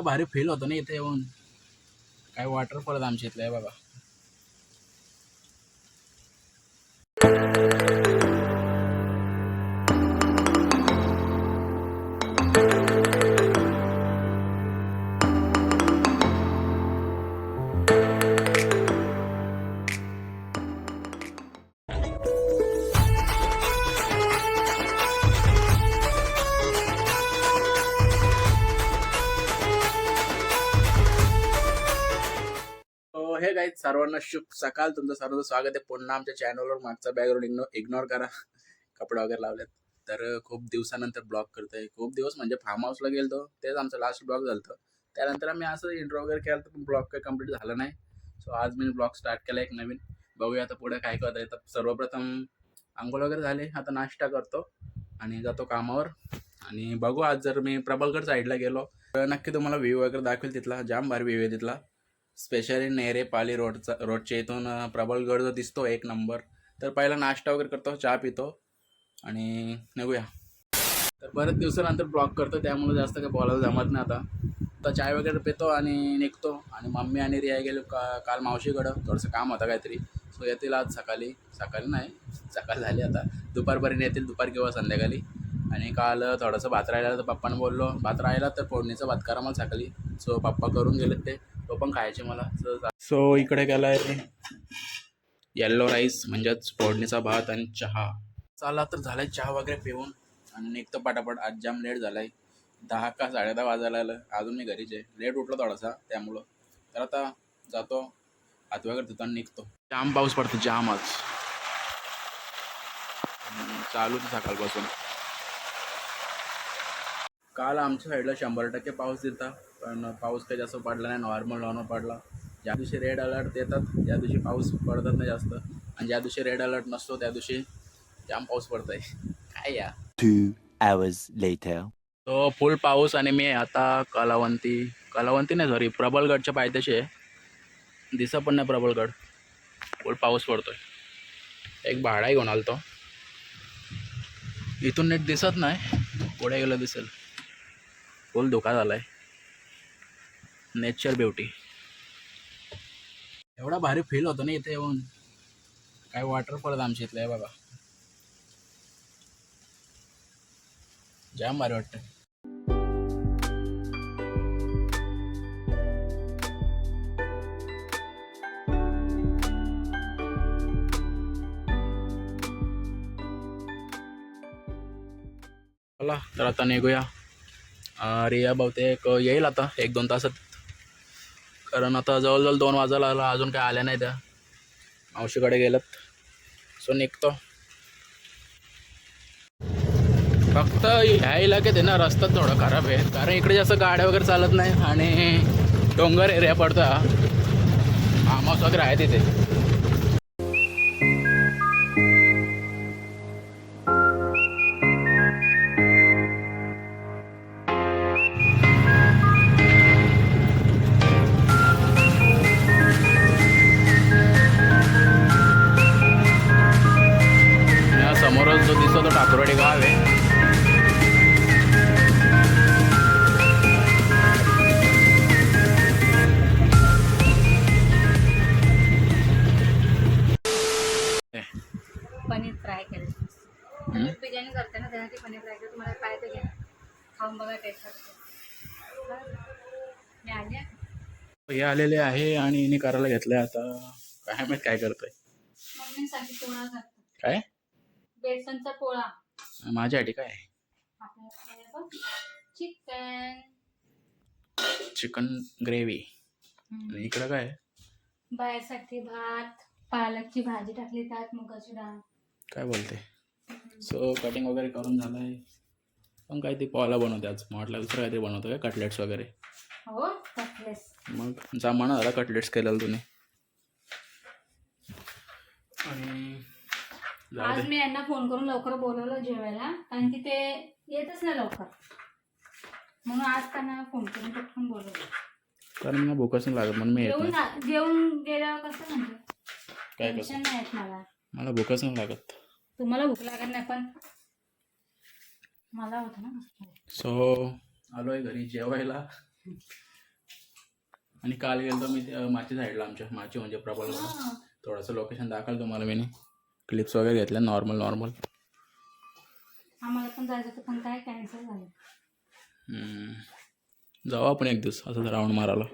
एवढा भारी फील होतो ना इथे येऊन. काय वॉटरफॉल आहे आमच्या इथलं आहे बाबा हे काही सर्वांना शुभ सकाळ. तुमचं सर्वांचं स्वागत आहे. पुन्हा आमच्या चॅनलवर मागचा बॅकग्राऊंड इग्नोर इग्नोर करा. कपडे वगैरे लावलेत. तर खूप दिवसानंतर ब्लॉग करतोय. खूप दिवस म्हणजे फार्म हाऊसला गेलतो. तेच आमचं लास्ट ब्लॉग झालं त्यानंतर आम्ही असं इंट्रो वगैरे केलं तर ब्लॉग काही कंप्लीट झालं नाही. सो आज मी ब्लॉग स्टार्ट केला एक नवीन. बघूया आता पुढे काय करत आहे तर सर्वप्रथम आंघोळ वगैरे झाले. आता नाश्ता करतो आणि जातो कामावर. आणि बघू आज जर मी प्रबलगड साईडला गेलो तर नक्की तुम्हाला व्ह्यू वगैरे दाखवेल तिथला. जाम भारी व्ह्यू आहे तिथला. स्पेशली नेरे पाली रोडचा रोडच्या इथून प्रबलगड जो दिसतो एक नंबर. तर पहिला नाश्ता वगैरे करतो चहा पितो आणि निघूया. तर बरेच दिवसानंतर ब्लॉग करतो त्यामुळे जास्त काही बोलायला जमत नाही आता. तर चाय वगैरे पितो आणि निघतो. आणि मम्मी आणि रिया गेलो का काल मावशीकडं. थोडंसं काम होतं काहीतरी. सो येतील आज सकाळी. सकाळी नाही सकाळ झाली आता. दुपारपर्यंत येतील दुपार किंवा संध्याकाळी. आणि काल थोडंसं भात राहिला तर पप्पांना बोललो. भात राहिला तर फोडणीचा भात करा मला सकाळी. सो पप्पा करून गेलेत ते. पण खायचे मला. सो इकडे गेला आहे येल्लो राईस म्हणजेच फोडणीचा भात आणि चहा. चला तर झालाय चहा वगैरे पिऊन. आणि निघतो पटापट. आज जाम लेट झालाय. दहा का साडे दहा वाजायला आलं अजून मी घरीच आहे. लेट उठलो थोडासा त्यामुळं. तर आता जातो. हात वगैरे धुतो आणि निघतो. जाम पाऊस पडतो. जाम आज. चालू सकाळपासून. काल आमच्या साईडला शंभर टक्के पाऊस दिलता. पण पाऊस काही जास्त पडला नाही नॉर्मल नॉर्मल पडला. ज्या दिवशी रेड अलर्ट देतात त्या दिवशी पाऊस पडतात नाही जास्त. आणि ज्या दिवशी रेड अलर्ट नसतो त्या दिवशी जाम पाऊस पडतोय. काय या? Two hours later. तो फुल पाऊस आणि मी आता कलावंती कलावंती नाही सॉरी प्रबलगडच्या पायथ्याशी आहे. दिसा पण नाही प्रबलगड. फुल पाऊस पडतोय. एक भाडा घेऊन आलतो. इथून नीट दिसत नाही पुढे गेलं दिसेल. फुल धोका झाला आहे नेचर ब्युटी. एवढा भारी फील होतो ना इथे येऊन. काय वॉटरफॉल आहेत आमच्या इथलं आहे बाबा जाम भारी वाटतं तर आता निघूया. रिया बहुतेक येईल आता एक दोन तासात. कारण आता जवळजवळ दोन वाजायला आला अजून काय आल्या नाही त्या. मावशीकडे गेलात. सो निघतो. फक्त ह्या इलाक्यात आहे ना रस्ता थोडा खराब आहे. कारण इकडे जास्त गाड्या वगैरे चालत नाही आणि डोंगर एरिया पडतो आमास वगैरे आहे तिथे. बिर्याणी करते ना त्यासाठी पनीर फ्राय तुम्हाला काय ते घ्या. खाऊन बघा टेस्ट करते. मी आली आहे. हे आलेले आहे आणि हिने करायला घेतलंय आता. काय माहीत काय करतोय. मम्मीसाठी पोळा करतो. काय? बेसनचा पोळा. माझ्यासाठी काय? चिकन. Chicken gravy. आणि इकडं काय? बायासाठी भात पालकची भाजी टाकली त्यात मुगाची डाळ. काय बोलते? सो कटिंग वगैरे करून झालंय. पण काय ती पोहाला बनवते आज. म्हटलं दुसरं काहीतरी बनवतो काय? कटलेट्स वगैरे. हो मग जमाना झाला कटलेट्स केलेलं तुम्ही आणि जाऊ आज दे. मी यांना फोन करून लवकर बोलवलं जेवायला. कारण की ते येतच नाही लवकर. म्हणून आज त्यांना फोन करून पटकन बोलवलं. कारण मला भूकच नाही लागत म्हणून मी येत जेवून नाही. जेवून गेल्यावर कसं म्हणजे? काय टेन्शन कसं? नाही येत मला. मला भूकच नाही लागत. तुम्हाला भूक लागत नाही पण मला होतं ना. सो आलोय घरी जेवायला. आणि काल गेलो मी ते, अं, माची साईडला आमच्या माची म्हणजे प्रबळ हां. थोडंसं लोकेशन दाखवलं तुम्हाला मी क्लिप्स वगैरे घेतल्या नॉर्मल नॉर्मल आम्हाला पण जायचं होतं पण काय कॅन्सल झालं. जाऊ आपण एक दिवस असं राऊंड मारायला.